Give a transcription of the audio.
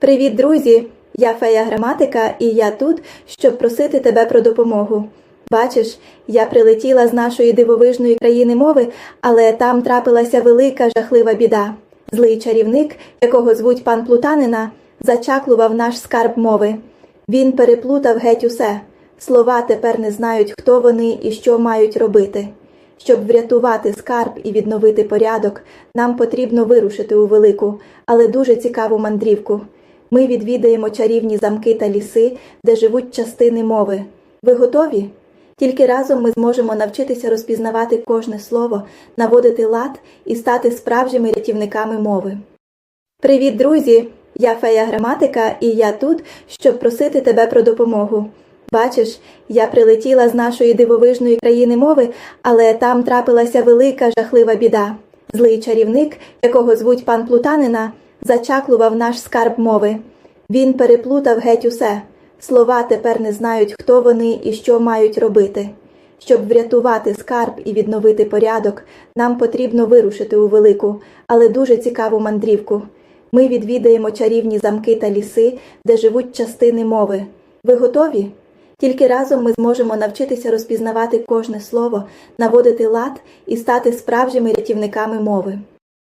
Привіт, друзі! Я фея граматика, і я тут, щоб просити тебе про допомогу. Бачиш, я прилетіла з нашої дивовижної країни мови, але там трапилася велика жахлива біда. Злий чарівник, якого звуть пан Плутанина, зачаклував наш скарб мови. Він переплутав геть усе. Слова тепер не знають, хто вони і що мають робити. Щоб врятувати скарб і відновити порядок, нам потрібно вирушити у велику, але дуже цікаву мандрівку. Ми відвідаємо чарівні замки та ліси, де живуть частини мови. Ви готові? Тільки разом ми зможемо навчитися розпізнавати кожне слово, наводити лад і стати справжніми рятівниками мови. Привіт, друзі! Я фея граматика, і я тут, щоб просити тебе про допомогу. Бачиш, я прилетіла з нашої дивовижної країни мови, але там трапилася велика жахлива біда. Злий чарівник, якого звуть пан Плутанина, зачаклував наш скарб мови. Він переплутав геть усе. Слова тепер не знають, хто вони і що мають робити. Щоб врятувати скарб і відновити порядок, нам потрібно вирушити у велику, але дуже цікаву мандрівку. Ми відвідаємо чарівні замки та ліси, де живуть частини мови. Ви готові? Тільки разом ми зможемо навчитися розпізнавати кожне слово, наводити лад і стати справжніми рятівниками мови.